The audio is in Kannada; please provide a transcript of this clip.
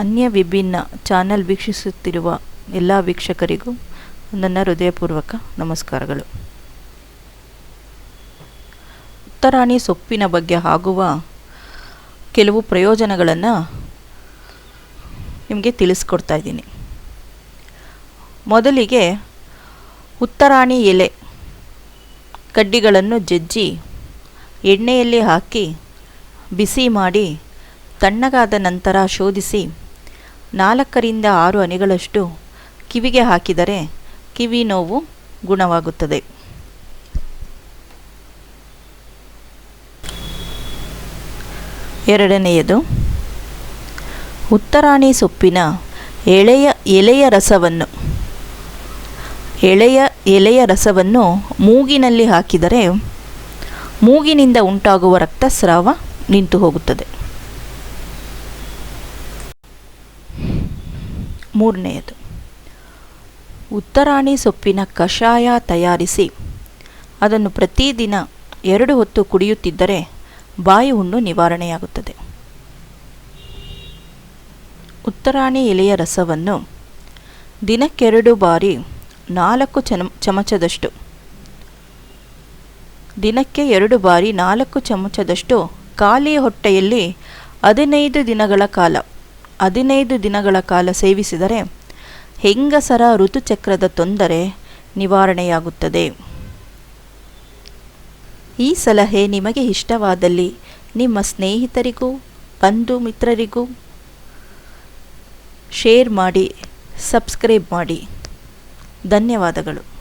ಅನ್ಯ ವಿಭಿನ್ನ ಚಾನೆಲ್ ವೀಕ್ಷಿಸುತ್ತಿರುವ ಎಲ್ಲ ವೀಕ್ಷಕರಿಗೂ ನನ್ನ ಹೃದಯಪೂರ್ವಕ ನಮಸ್ಕಾರಗಳು. ಉತ್ತರಾಣಿ ಸೊಪ್ಪಿನ ಬಗ್ಗೆ ಆಗುವ ಕೆಲವು ಪ್ರಯೋಜನಗಳನ್ನು ನಿಮಗೆ ತಿಳಿಸ್ಕೊಡ್ತಾ ಇದ್ದೀನಿ. ಮೊದಲಿಗೆ ಉತ್ತರಾಣಿ ಎಲೆ ಕಡ್ಡಿಗಳನ್ನು ಜಜ್ಜಿ ಎಣ್ಣೆಯಲ್ಲಿ ಹಾಕಿ ಬಿಸಿ ಮಾಡಿ ತಣ್ಣಗಾದ ನಂತರ ಶೋಧಿಸಿ ನಾಲ್ಕರಿಂದ ಆರು ಹನಿಗಳಷ್ಟು ಕಿವಿಗೆ ಹಾಕಿದರೆ ಕಿವಿ ನೋವು ಗುಣವಾಗುತ್ತದೆ. ಎರಡನೆಯದು, ಉತ್ತರಾಣಿ ಸೊಪ್ಪಿನ ಎಳೆಯ ಎಲೆಯ ರಸವನ್ನು, ಎಳೆಯ ಎಲೆಯ ರಸವನ್ನು ಮೂಗಿನಲ್ಲಿ ಹಾಕಿದರೆ ಮೂಗಿನಿಂದ ಉಂಟಾಗುವ ರಕ್ತಸ್ರಾವ ನಿಂತು ಹೋಗುತ್ತದೆ ಮೂರನೆಯದು. ಉತ್ತರಾಣಿ ಸೊಪ್ಪಿನ ಕಷಾಯ ತಯಾರಿಸಿ, ಅದನ್ನು ಪ್ರತಿದಿನ ಎರಡು ಹೊತ್ತು ಕುಡಿಯುತ್ತಿದ್ದರೆ ಬಾಯಿ ಹುಣ್ಣು ನಿವಾರಣೆಯಾಗುತ್ತದೆ. ಉತ್ತರಾಣಿ ಎಲೆಯ ರಸವನ್ನು ದಿನಕ್ಕೆರಡು ಬಾರಿ ನಾಲ್ಕು ಚಮ, ಚಮಚದಷ್ಟು, ದಿನಕ್ಕೆ ಎರಡು ಬಾರಿ ನಾಲ್ಕು ಚಮಚದಷ್ಟು ಖಾಲಿ ಹೊಟ್ಟೆಯಲ್ಲಿ ಹದಿನೈದು ದಿನಗಳ ಕಾಲ ಹದಿನೈದು ದಿನಗಳ ಕಾಲ ಸೇವಿಸಿದರೆ ಹೆಂಗಸರ ಋತುಚಕ್ರದ ತೊಂದರೆ ನಿವಾರಣೆಯಾಗುತ್ತದೆ. ಈ ಸಲಹೆ ನಿಮಗೆ ಇಷ್ಟವಾದಲ್ಲಿ ನಿಮ್ಮ ಸ್ನೇಹಿತರಿಗೂ, ಬಂಧು ಮಿತ್ರರಿಗೂ ಶೇರ್ ಮಾಡಿ, ಸಬ್ಸ್ಕ್ರೈಬ್ ಮಾಡಿ. ಧನ್ಯವಾದಗಳು.